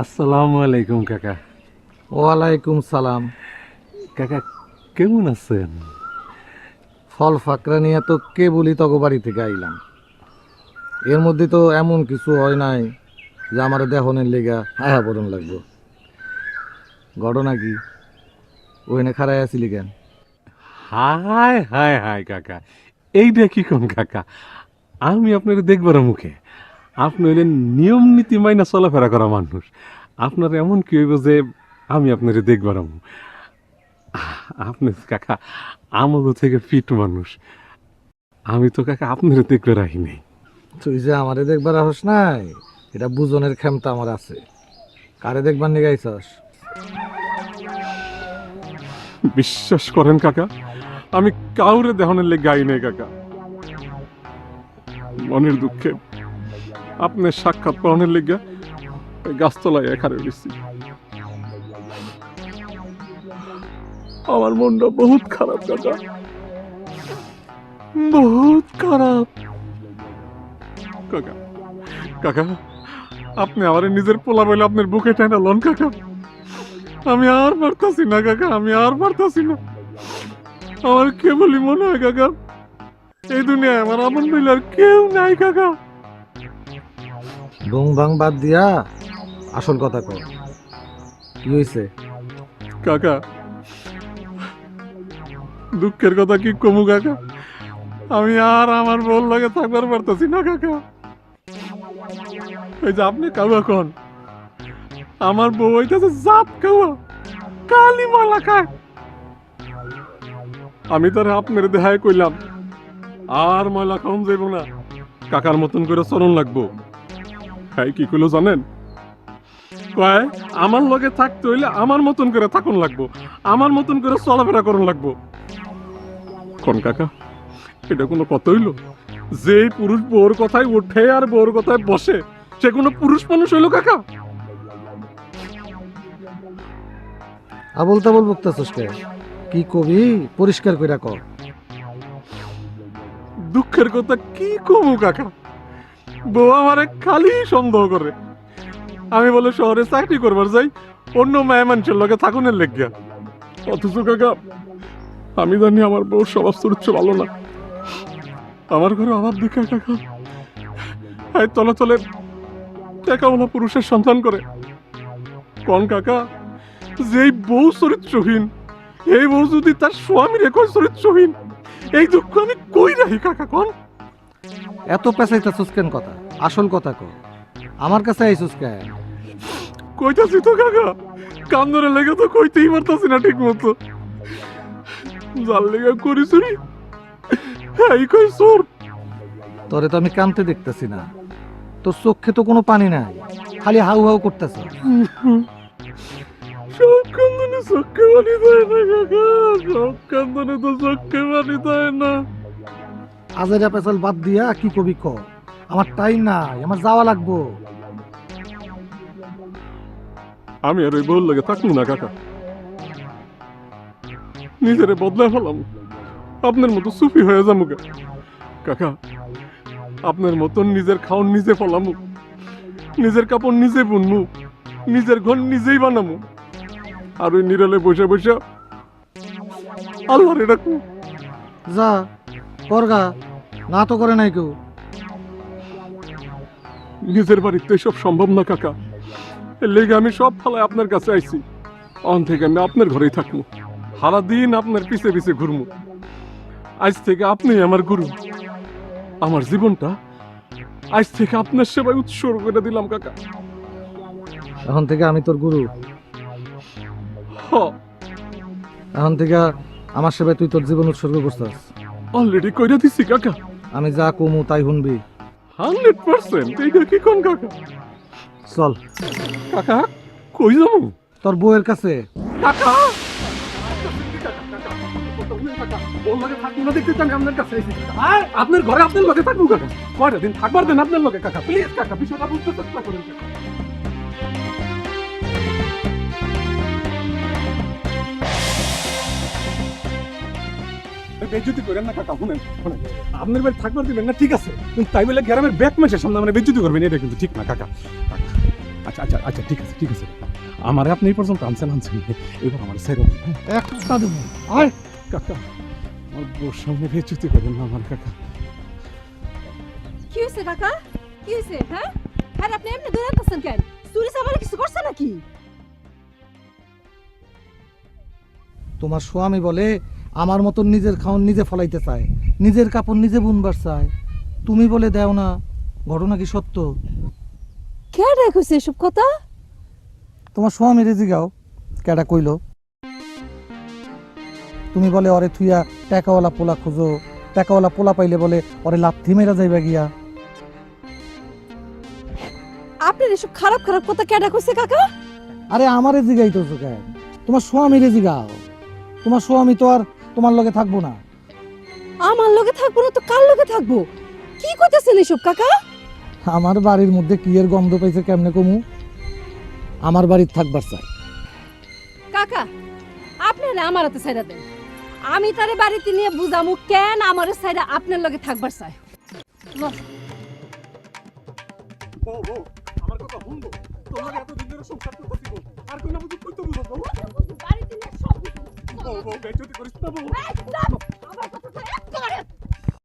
আসসালামু আলাইকুম কাকা। ওয়ালাইকুম সালাম। কাকা কেমন আছেন? ফল ফাকরা নিয়ে তো কে বলি তগো বাড়ি থেকে আইলাম এর মধ্যে তো এমন কিছু হয় নাই যে আমার দেহনের লেগা হায়া পড়ন লাগবো। ঘটনা কি? ওইনে খারাই আছিলি কেন? হাই হাই হাই কাকা। এইটা কি কোন কাকা? আমি আপনার দেখবার মুখে। আপনি হইলেন নিয়ম নীতি মাইনা চলাফেরা করা মানুষ। আপনার এমন কি হইব যে আমি আপনার দেখবার আপনি কাকা আমাদের থেকে ফিট মানুষ। আমি তো কাকা আপনার দেখবার নেই। তুই যে আমারে দেখবার আহস নাই এটা বুজনের ক্ষমতা আমার আছে। কারে দেখবার নিয়ে গাইছস বিশ্বাস করেন কাকা আমি কাউরে দেহনের লেগে গাই নাই কাকা। মনের দুঃখে আপনার সাক্ষাৎ পাওয়ানোর লেগে গাছতলায় এখানে রয়েছি আমার মনটা বহুত খারাপ কাকা বহুত খারাপ। কাকা কাকা, আপনি আমার নিজের পোলা বলে আপনার বুকে টাইনা লন, কাকা। আমি আর পারতাছি না, কাকা, আমি আর পারতাছি না। আমার কেবলই মনে হয়, কাকা, এই দুনিয়ায় আমার আমন বলে আর কেউ নাই, কাকা। ডুং ভাং বাদ দিয়া আসল কথা কর কি হয়েছে কাকা, দুঃখের কথা কি কমু কাকা? আমি আর আমার বল লাগে থাকবার পারতাছি না কাকা। ওই যে আপনি কাউয়া কন, আমার বউ হইতেছে জাত কাউয়া, কালি মালা খায়। আমি তার আপনার দেহায় কইলাম, আর ময়লা খাওন যাইব না। কাকার মতন করে চরণ লাগবো। খাই কি কইলো জানেন? কয় আমার লগে থাকতে হইলে আমার মতন করে থাকুন লাগবো। আমার মতন করে চলাফেরা করুন লাগবো। কোন কাকা? এটা কোনো কথা হইল? যে পুরুষ বউর কথায় উঠে আর বউর কথায় বসে সে কোনো পুরুষ মানুষ হইল কাকা? আবল তাবল বকতেছস কে? কি কবি? পরিষ্কার কইরা কর দুঃখের কথা কি কমু কাকা? বউ আমারে খালি সন্দেহ করে। আমি বলে শহরে চাকরি করবার যাই, অন্য মায়া মানুষের লগে থাকুনের লেগিয়া। অথচ কাকা, আমি জানি আমার বউ স্বভাব চরিত্র ভালো না। আমার ঘরে অভাব দেখে কাকা। এই তলে তলে টাকাওয়ালা পুরুষের সন্তান করে। কোন কাকা, যেই বউ চরিত্রহীন, এই বউ যদি তার স্বামীর একই চরিত্রহীন, এই দুঃখ আমি কই রাখি কাকা কোন? এত পেঁচাইতেছস কেন কথা আসল কথা কর আমার কাছে আইসুস কেন কইতাছি তো কাকা কান ধরে লেগে তো কইতেই পারতাছি না ঠিক মতো জাল লেগে করি চুরি এই কই সোর তোরে তো আমি কানতে দেখতেছি না। তোর চোখে তো কোনো পানি নাই খালি হাউ হাউ করতেছ। সব কান্দনে চোখে পানি দেয় না কাকা সব কান্দনে তো চোখে পানি দেয় না। আজেরা পেছাল বাদ দিয়া কি কবি ক? আমার টাইম নাই আমার যাওয়া লাগবো। আমি আর ওই বউর লাগে থাকব না কাকা। নিজেরে বদলায় ফেলাম। আপনার মতো সুফি হয়ে যাব কাকা আপনার মতন নিজের খাওন নিজে ফলামু। নিজের কাপড় নিজে বুনমু। নিজের ঘর নিজেই বানামু। আর ওই নিরলে বসে বসে আল্লাহরে ডাকু যা করগা না তো করে নাই কেউ। নিজের বাড়িতে এসব সম্ভব না কাকা। এর লেগে আমি সব ফালায় আপনার কাছে আইছি। অন থেকে আমি আপনার ঘরেই থাকব। সারাদিন আপনার পিছে পিছে ঘুরমু আজ থেকে আপনি আমার গুরু। আমার জীবনটা আজ থেকে আপনার সেবায় উৎসর্গ করে দিলাম কাকা। এখন থেকে আমি তোর গুরু। হ। এখন থেকে আমার সেবায় তুই তোর জীবন উৎসর্গ করছিস অলরেডি কইরা দিছি কাকা। আমি যা কমু তাই শুনবি। হান্ড্রেড পার্সেন্ট এইটা কি কোন কাকা? চল। কাকা কই যাব? তোর বউয়ের কাছে। কাকা! আপনার ঘরে আপনার লগে থাকব কাকা। কয়টা দিন থাকবার দেন আপনার লোকে কাকা? প্লিজ কাকা বিষয়টা বুঝতে চেষ্টা করেন বেজ্জতি করেন না কাকা শুনেন শুনেন। আপনার বাড়ি থাকবার দিবেন না ঠিক আছে। কিন্তু তাই বলে গ্রামের ব্যাক সামনে মানে বেজ্জতি করবেন এটা কিন্তু ঠিক না কাকা। কাকা আচ্ছা আচ্ছা আচ্ছা ঠিক আছে ঠিক আছে। আমার আপনি এই পর্যন্ত আনছেন আনছেন এবার আমার সেরো একটা দেবো। আয় কাকা আমার বোর সামনে করেন না আমার কাকা। কি হয়েছে কাকা? কি হয়েছে হ্যাঁ? আর আপনি এমনি দৌড়াতেছেন কেন? চুরি সামারে কিছু করছে নাকি? তোমার স্বামী বলে আমার মতন নিজের খাওন নিজে ফলাইতে চায়। নিজের কাপড় নিজে বুনবার চায়। তুমি বলে দেও না ঘটনা কি সত্য? কে রেখেছে এসব কথা? তোমার স্বামী রেজি গাও কেডা কইল? তুমি বলে ওরে থুইয়া টাকাওয়ালা পোলা খোঁজো টাকাওয়ালা পোলা পাইলে বলে ওরে লাথি মেরা যাইবা গিয়া। আপনার এসব খারাপ খারাপ কথা কে কইছে কাকা? আরে আমারে জিগাইতেছো কেন? তোমার স্বামী রে জিগাও। তোমার স্বামী তো আর তোমার লগে থাকব না। আমার লগে থাকব না তো কার লগে থাকব? কি কইতেছেন এসব কাকা? আমার বাড়ির মধ্যে কি এর গন্ধ পাইছে কেমনে কমু? আমার বাড়ির থাকবার চাই। কাকা আপনি না আমার হাতে সাইডা দেন। আমি তারে বাড়িতে নিয়ে বুঝামু কেন আমার সাইডা আপনার লগে থাকবার চাই। বউ বউ আমার কথা শুনব? তোমার এত দিন ধরে সংসার করতেছি আর কোন বুঝি কইতে বুঝো বাড়িতে নিয়ে সব 어, 어, 왜 저렇게 거리 쓰다 보고. 왜? 나! 아빠, 저, 저, 저, 저, 저, 저, 저, 저, 저,